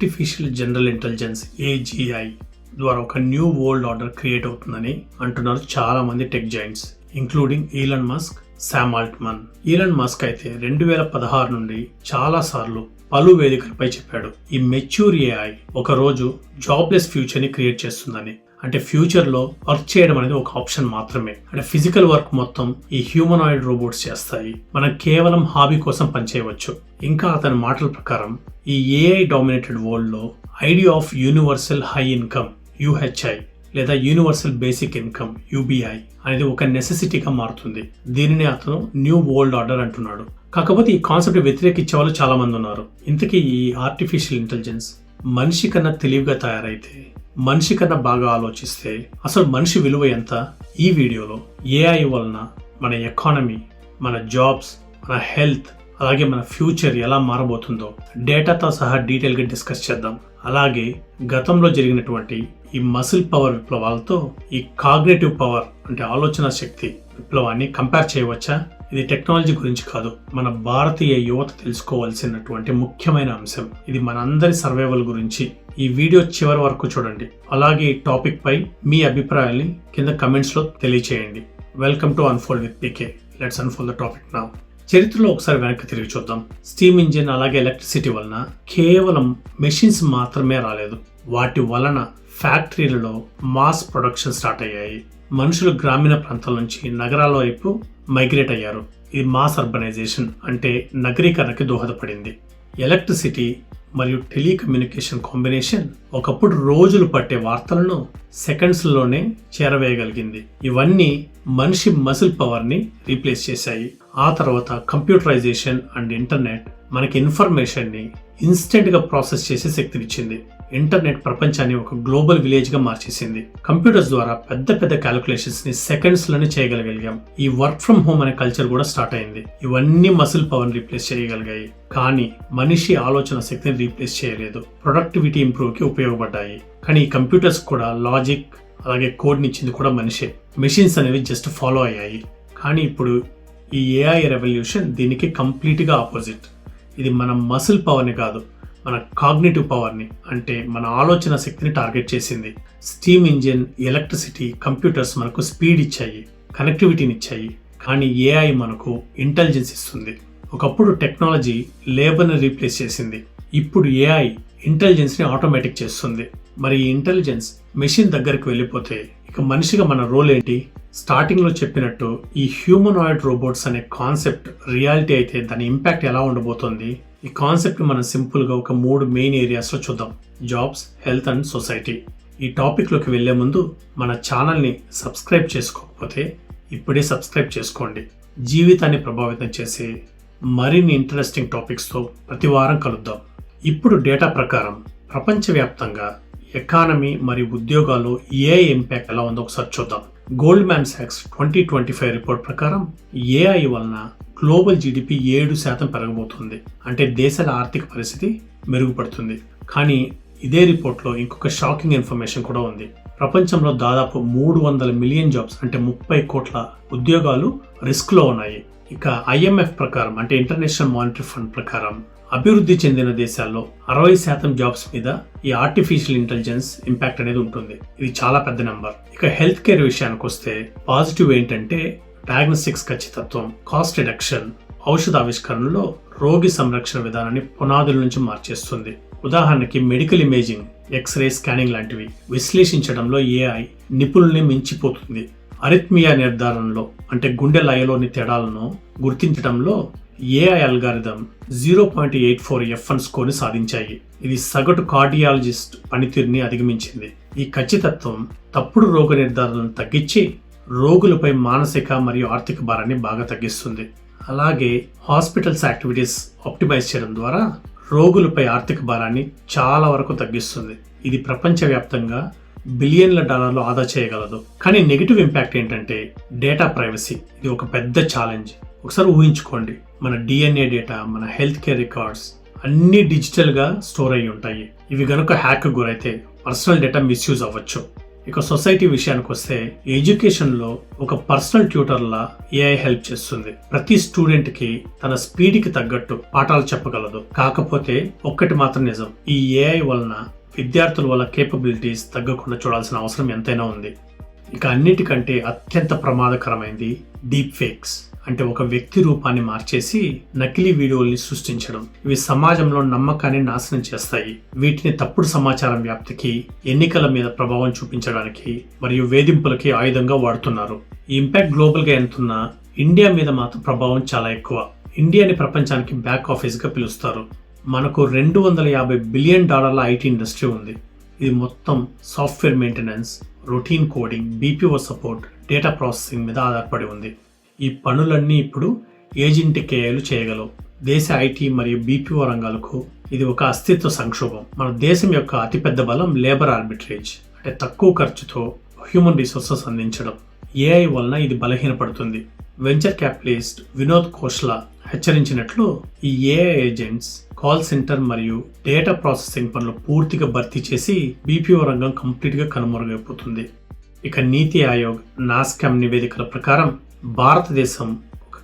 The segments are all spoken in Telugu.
ఆర్టిఫిషియల్ జనరల్ ఇంటెలిజెన్స్ ఏజీఐ ద్వారా ఒక న్యూ వరల్డ్ ఆర్డర్ క్రియేట్ అవుతుందని అంటున్నారు చాలా మంది tech giants including Elon Musk Sam Altman Elon Musk అయితే రెండు వేల పదహారు నుండి చాలా సార్లు పలు వేదికలపై చెప్పాడు. ఈ మెచ్యూర్ ఏఐ ఒక రోజు జాబ్లెస్ ఫ్యూచర్ని క్రియేట్ చేస్తుందని. అంటే ఫ్యూచర్లో వర్క్ చేయడం అనేది ఒక ఆప్షన్ మాత్రమే. అంటే ఫిజికల్ వర్క్ మొత్తం ఈ హ్యూమనాయిడ్ రోబోట్స్ చేస్తాయి. మనం కేవలం హాబీ కోసం పనిచేయవచ్చు. ఇంకా అతని మాటల ప్రకారం ఈ ఏఐ డామినేటెడ్ వరల్డ్లో idea of universal high income UHI లేదా యూనివర్సల్ బేసిక్ ఇన్కమ్ యూబీఐ అనేది ఒక నెసెసిటీగా మారుతుంది. దీనిని అతను న్యూ వరల్డ్ ఆర్డర్ అంటున్నాడు. కాకపోతే ఈ కాన్సెప్ట్ వ్యతిరేకించే వాళ్ళు చాలా మంది ఉన్నారు. ఇంతకీ ఈ ఆర్టిఫిషియల్ ఇంటెలిజెన్స్ మనిషి కన్నా తెలివిగా తయారైతే మనిషి కన్నా బాగా ఆలోచిస్తే అసలు మనిషి విలువ ఎంత? ఈ వీడియోలో ఏఐ వలన మన ఎకానమీ మన జాబ్స్ మన హెల్త్ అలాగే మన ఫ్యూచర్ ఎలా మారబోతుందో డేటాతో సహా డీటెయిల్గా డిస్కస్ చేద్దాం. అలాగే గతంలో జరిగినటువంటి ఈ మసిల్ పవర్ విప్లవాలతో ఈ కాగ్నేటివ్ పవర్ అంటే ఆలోచన శక్తి విప్లవాన్ని కంపేర్ చేయవచ్చా? ఇది టెక్నాలజీ గురించి కాదు. మన భారతీయ యువత తెలుసుకోవాల్సినటువంటి ముఖ్యమైన అంశం. ఇది మనందరి సర్వైవల్ గురించి. ఈ వీడియో చివరి వరకు చూడండి. అలాగే ఈ టాపిక్ పై మీ అభిప్రాయాల్ని కింద కమెంట్స్లో తెలియచేయండి. Welcome to unfold with PK let's unfold the topic నా చరిత్రలో ఒకసారి వెనక్కి తిరిగి చూద్దాం. స్టీమ్ ఇంజిన్ అలాగే ఎలక్ట్రిసిటీ వలన కేవలం మెషిన్స్ మాత్రమే రాలేదు. వాటి వలన ఫ్యాక్టరీలలో మాస్ ప్రొడక్షన్ స్టార్ట్ అయ్యాయి. మనుషులు గ్రామీణ ప్రాంతాల నుంచి నగరాల వైపు మైగ్రేట్ అయ్యారు. ఇది మాస్ అర్బనైజేషన్ అంటే నగరీకరణకి దోహదపడింది. ఎలక్ట్రిసిటీ మరియు టెలికమ్యూనికేషన్ కాంబినేషన్ ఒకప్పుడు రోజులు పట్టే వార్తలను సెకండ్స్లోనే చేరవేయగలిగింది. ఇవన్నీ మనిషి మసిల్ పవర్ని రీప్లేస్ చేశాయి. ఆ తర్వాత కంప్యూటరైజేషన్ అండ్ ఇంటర్నెట్ మనకి ఇన్ఫర్మేషన్ని ఇన్స్టెంట్గా ప్రాసెస్ చేసే శక్తినిచ్చింది. ఇంటర్నెట్ ప్రపంచాన్ని ఒక గ్లోబల్ విలేజ్గా మార్చేసింది. కంప్యూటర్స్ ద్వారా పెద్ద పెద్ద క్యాలిక్యులేషన్స్ని సెకండ్స్లోనే చేయగలగలిగాం ఈ వర్క్ ఫ్రమ్ హోమ్ అనే కల్చర్ కూడా స్టార్ట్ అయింది. ఇవన్నీ మసిల్ పవర్ రీప్లేస్ చేయగలిగాయి. కానీ మనిషి ఆలోచన శక్తిని రీప్లేస్ చేయలేదు. ప్రొడక్టివిటీ ఇంప్రూవ్కి ఉపయోగపడ్డాయి. కానీ ఈ కంప్యూటర్స్ కూడా లాజిక్ అలాగే కోడ్ని ఇచ్చింది కూడా మనిషే. మెషిన్స్ అనేవి జస్ట్ ఫాలో అయ్యాయి. కానీ ఇప్పుడు ఈ ఏఐ రెవల్యూషన్ దీనికి కంప్లీట్గా ఆపోజిట్. ఇది మన మసిల్ పవర్ని కాదు మన కాగ్నేటివ్ పవర్ని అంటే మన ఆలోచన శక్తిని టార్గెట్ చేసింది. స్టీమ్ ఇంజిన్ ఎలక్ట్రిసిటీ కంప్యూటర్స్ మనకు స్పీడ్ ఇచ్చాయి కనెక్టివిటీని ఇచ్చాయి కానీ ఏఐ మనకు ఇంటెలిజెన్స్ ఇస్తుంది. ఒకప్పుడు టెక్నాలజీ లేబర్ని రీప్లేస్ చేసింది. ఇప్పుడు ఏఐ ఇంటెలిజెన్స్ని ఆటోమేటిక్ చేస్తుంది. మరి ఈ ఇంటెలిజెన్స్ మెషిన్ దగ్గరికి వెళ్ళిపోతే ఇక మనిషిగా మన రోల్ ఏంటి? స్టార్టింగ్లో చెప్పినట్టు ఈ హ్యూమనాయిడ్ రోబోట్స్ అనే కాన్సెప్ట్ రియాలిటీ అయితే దాని ఇంపాక్ట్ ఎలా ఉండబోతోంది? ఈ కాన్సెప్ట్ మనం సింపుల్గా ఒక మూడు మెయిన్ ఏరియాస్లో చూద్దాం. Jobs health and society. ఈ టాపిక్లోకి వెళ్ళే ముందు మన ఛానల్ని సబ్స్క్రైబ్ చేసుకోకపోతే ఇప్పుడే సబ్స్క్రైబ్ చేసుకోండి. జీవితాన్ని ప్రభావితం చేసే మరిన్ని ఇంట్రెస్టింగ్ టాపిక్స్తో ప్రతి వారం కలుద్దాం. ఇప్పుడు డేటా ప్రకారం ప్రపంచవ్యాప్తంగా ఎకానమీ మరియు ఉద్యోగాల్లో ఏ ఇంపాక్ట్ ఎలా ఉందో ఒకసారి చూద్దాం. గోల్డ్ మ్యాన్ సాక్స్ ట్వంటీ ట్వంటీ ఫైవ్ రిపోర్ట్ ప్రకారం ఏఐ వలన గ్లోబల్ జీడిపి ఏడు శాతం పెరగబోతుంది. అంటే దేశాల ఆర్థిక పరిస్థితి మెరుగుపడుతుంది. కానీ ఇదే రిపోర్ట్లో ఇంకొక షాకింగ్ ఇన్ఫర్మేషన్ కూడా ఉంది. ప్రపంచంలో దాదాపు మూడు వందల మిలియన్ జాబ్స్ అంటే ముప్పై కోట్ల ఉద్యోగాలు రిస్క్లో ఉన్నాయి. ఇక ఐఎంఎఫ్ ప్రకారం అంటే ఇంటర్నేషనల్ మానిటరీ ఫండ్ ప్రకారం అభివృద్ధి చెందిన దేశాల్లో అరవై శాతం జాబ్స్ మీద ఈ ఆర్టిఫిషియల్ ఇంటెలిజెన్స్ ఇంపాక్ట్ అనేది ఉంటుంది. ఇది చాలా పెద్ద నెంబర్ ఇక హెల్త్ కేర్ విషయానికి వస్తే పాజిటివ్ ఏంటంటే డయాగ్నోస్టిక్స్ ఖచ్చితత్వం కాస్ట్ రిడక్షన్ ఔషధ ఆవిష్కరణలో రోగి సంరక్షణ విధానాన్ని పునాదుల నుంచి మార్చేస్తుంది. ఉదాహరణకి మెడికల్ ఇమేజింగ్ ఎక్స్రే స్కానింగ్ లాంటివి విశ్లేషించడంలో ఏఐ నిపుణుల్ని మించిపోతుంది. అరిత్మియా నిర్ధారణలో అంటే గుండె లయలోని తేడాలను గుర్తించడంలో AI algorithm zero point eight four F one స్కోర్ని సాధించాయి. ఇది సగటు కార్డియాలజిస్ట్ పనితీరుని అధిగమించింది. ఈ ఖచ్చితత్వం తప్పుడు రోగ నిర్ధారణను తగ్గించి రోగులపై మానసిక మరియు ఆర్థిక భారాన్ని బాగా తగ్గిస్తుంది. అలాగే హాస్పిటల్స్ యాక్టివిటీస్ ఆప్టిమైజ్ చేయడం ద్వారా రోగులపై ఆర్థిక భారాన్ని చాలా వరకు తగ్గిస్తుంది. ఇది ప్రపంచవ్యాప్తంగా బిలియన్ల డాలర్లు ఆదా చేయగలదు. కానీ నెగిటివ్ ఇంపాక్ట్ ఏంటంటే డేటా ప్రైవసీ ఇది ఒక పెద్ద ఛాలెంజ్ ఒకసారి ఊహించుకోండి. మన డిఎన్ఏ డేటా మన హెల్త్ కేర్ రికార్డ్స్ అన్ని డిజిటల్గా స్టోర్ అయి ఉంటాయి. ఇవి గనుక హ్యాక్ గురైతే పర్సనల్ డేటా మిస్యూజ్ అవ్వచ్చు. ఇక సొసైటీ విషయానికి వస్తే ఎడ్యుకేషన్లో ఒక పర్సనల్ ట్యూటర్లా ఏఐ హెల్ప్ చేస్తుంది. ప్రతి స్టూడెంట్కి తన స్పీడ్కి తగ్గట్టు పాఠాలు చెప్పగలదు. కాకపోతే ఒక్కటి మాత్రం నిజం. ఈ ఏఐ వలన విద్యార్థుల వల్ల కేపబిలిటీస్ తగ్గకుండా చూడాల్సిన అవసరం ఎంతైనా ఉంది. ఇక అన్నిటికంటే అత్యంత ప్రమాదకరమైంది డీప్ ఫేక్స్ అంటే ఒక వ్యక్తి రూపాన్ని మార్చేసి నకిలీ వీడియోల్ని సృష్టించడం. ఇవి సమాజంలో నమ్మకాన్ని నాశనం చేస్తాయి. వీటిని తప్పుడు సమాచారం వ్యాప్తికి ఎన్నికల మీద ప్రభావం చూపించడానికి మరియు వేధింపులకి ఆయుధంగా వాడుతున్నారు. ఈ ఇంపాక్ట్ గ్లోబల్గా ఎంతున్నా ఇండియా మీద మాత్రం ప్రభావం చాలా ఎక్కువ. ఇండియాని ప్రపంచానికి బ్యాక్ ఆఫీస్గా పిలుస్తారు. మనకు రెండు వందల యాభై బిలియన్ డాలర్ల ఐటీ ఇండస్ట్రీ ఉంది. ఇది మొత్తం software maintenance routine coding BPO support data processing మీద ఆధారపడి ఉంది. ఈ పనులన్నీ ఇప్పుడు ఏజెంటిక్ ఏఐలు చేయగలవు. దేశ ఐటీ మరియు బీపీఓ రంగాలకు ఇది ఒక అస్తిత్వ సంక్షోభం. మన దేశం యొక్క అతిపెద్ద బలం లేబర్ ఆర్బిట్రేజ్ అంటే తక్కువ ఖర్చుతో హ్యూమన్ రిసోర్సెస్ అందించడం. ఏఐ వలన ఇది బలహీనపడుతుంది. వెంచర్ క్యాపిటలిస్ట్ వినోద్ కోష్లా హెచ్చరించినట్లు ఈ ఏఐ ఏజెంట్స్ కాల్ సెంటర్ మరియు డేటా ప్రాసెసింగ్ పనులు పూర్తిగా భర్తీ చేసి బీపీఓ రంగం కంప్లీట్గా కనుమరుగైపోతుంది. ఇక నీతి ఆయోగ్ నాస్కామ్ నివేదికల ప్రకారం భారతదేశం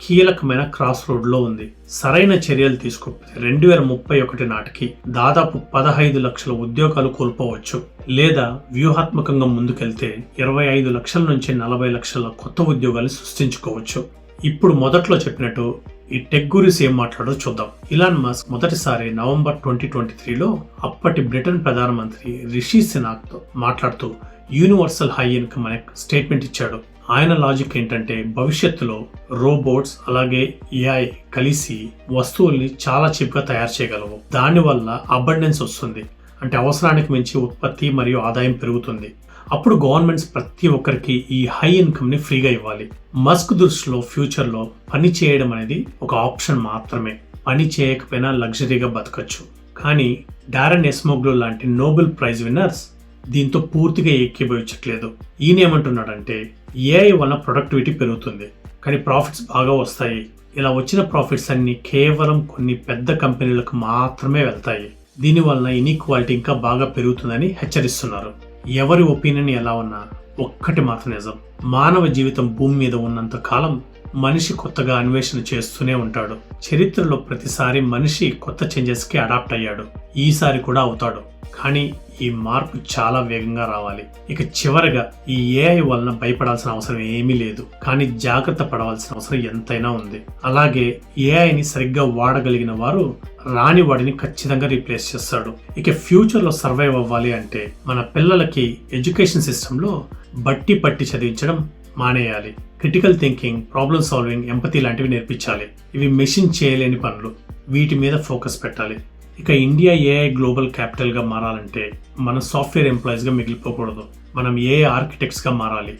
కీలకమైన క్రాస్ రోడ్లో ఉంది. సరైన చర్యలు తీసుకోకపోతే రెండు వేల ముప్పై ఒకటి నాటికి దాదాపు పదహైదు లక్షల ఉద్యోగాలు కోల్పోవచ్చు. లేదా వ్యూహాత్మకంగా ముందుకెళ్తే ఇరవై ఐదు లక్షల నుంచి నలభై లక్షల కొత్త ఉద్యోగాలు సృష్టించుకోవచ్చు. ఇప్పుడు మొదట్లో చెప్పినట్టు ఈ టెక్ గురించి ఏం మాట్లాడో చూద్దాం. ఇలాన్ మస్క్ మొదటిసారి నవంబర్ ట్వంటీ ట్వంటీ త్రీలో అప్పటి బ్రిటన్ ప్రధానమంత్రి రిషి సినాక్తో మాట్లాడుతూ యూనివర్సల్ హై ఇన్కమ్ అనే స్టేట్మెంట్ ఇచ్చాడు. ఆయన లాజిక్ ఏంటంటే భవిష్యత్తులో రోబోట్స్ అలాగే ఏఐ కలిసి వస్తువుల్ని చాలా చీప్గా తయారు చేయగలవు. దానివల్ల అబండెన్స్ వస్తుంది. అంటే అవసరానికి మించి ఉత్పత్తి మరియు ఆదాయం పెరుగుతుంది. అప్పుడు గవర్నమెంట్స్ ప్రతి ఒక్కరికి ఈ హై ఇన్కమ్ని ఫ్రీగా ఇవ్వాలి. మస్క్ దృష్టిలో ఫ్యూచర్లో పని చేయడం అనేది ఒక ఆప్షన్ మాత్రమే. పని చేయకపోయినా లగ్జరీగా బతకచ్చు. కానీ డారన్ ఎస్మోగ్లో లాంటి నోబెల్ ప్రైజ్ విన్నర్స్ దీంతో పూర్తిగా ఏకీభవించట్లేదు. ఈయన ఏమంటున్నాడంటే ఏఐ వల్ల ప్రొడక్టివిటీ పెరుగుతుంది కానీ ప్రాఫిట్స్ బాగా వస్తాయి. ఇలా వచ్చిన ప్రాఫిట్స్ అన్ని కేవలం కొన్ని పెద్ద కంపెనీలకు మాత్రమే వెళ్తాయి. దీనివల్ల ఇన్ఈక్వాలిటీ ఇంకా బాగా పెరుగుతుందని హెచ్చరిస్తున్నారు. ఎవరి ఒపీనియన్ ఎలా ఉన్నా ఒక్కటి మాత్రం నిజం. మానవ జీవితం భూమి మీద ఉన్నంత కాలం మనిషి కొత్తగా అన్వేషణ చేస్తూనే ఉంటాడు. చరిత్రలో ప్రతిసారి మనిషి కొత్త చేంజెస్కి అడాప్ట్ అయ్యాడు. ఈసారి కూడా అవుతాడు. కానీ ఈ మార్పు చాలా వేగంగా రావాలి. ఇక చివరగా ఈ ఏఐ వలన భయపడాల్సిన అవసరం ఏమీ లేదు. కానీ జాగ్రత్త పడవలసిన అవసరం ఎంతైనా ఉంది. అలాగే ఏఐని సరిగ్గా వాడగలిగిన వారు రాని వాడిని ఖచ్చితంగా రీప్లేస్ చేస్తాడు. ఇక ఫ్యూచర్లో సర్వైవ్ అవ్వాలి అంటే మన పిల్లలకి ఎడ్యుకేషన్ సిస్టంలో బట్టి పట్టి చదివించడం మానేయాలి. Critical thinking problem solving empathy లాంటివి నేర్పించాలి. ఇవి మెషిన్ చేయలేని పనులు. వీటి మీద ఫోకస్ పెట్టాలి. ఇక ఇండియా ఏఐ గ్లోబల్ క్యాపిటల్గా మారాలంటే మన సాఫ్ట్వేర్ ఎంప్లాయీస్గా మిగిలిపోకూడదు. మనం ఏఐ ఆర్కిటెక్ట్స్గా మారాలి.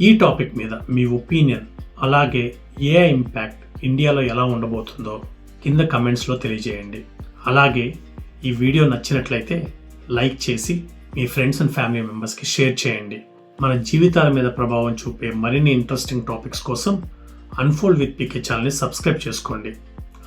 ఈ టాపిక్ మీద మీ ఒపీనియన్ అలాగే ఏఐ ఇంపాక్ట్ ఇండియాలో ఎలా ఉండబోతుందో కింద కమెంట్స్లో తెలియజేయండి. అలాగే ఈ వీడియో నచ్చినట్లయితే లైక్ చేసి మీ ఫ్రెండ్స్ అండ్ ఫ్యామిలీ మెంబర్స్కి షేర్ చేయండి. మన జీవితాల మీద ప్రభావం చూపే మరిన్ని ఇంట్రెస్టింగ్ టాపిక్స్ కోసం అన్ఫోల్డ్ విత్ పీకే ఛానల్ని సబ్స్క్రైబ్ చేసుకోండి.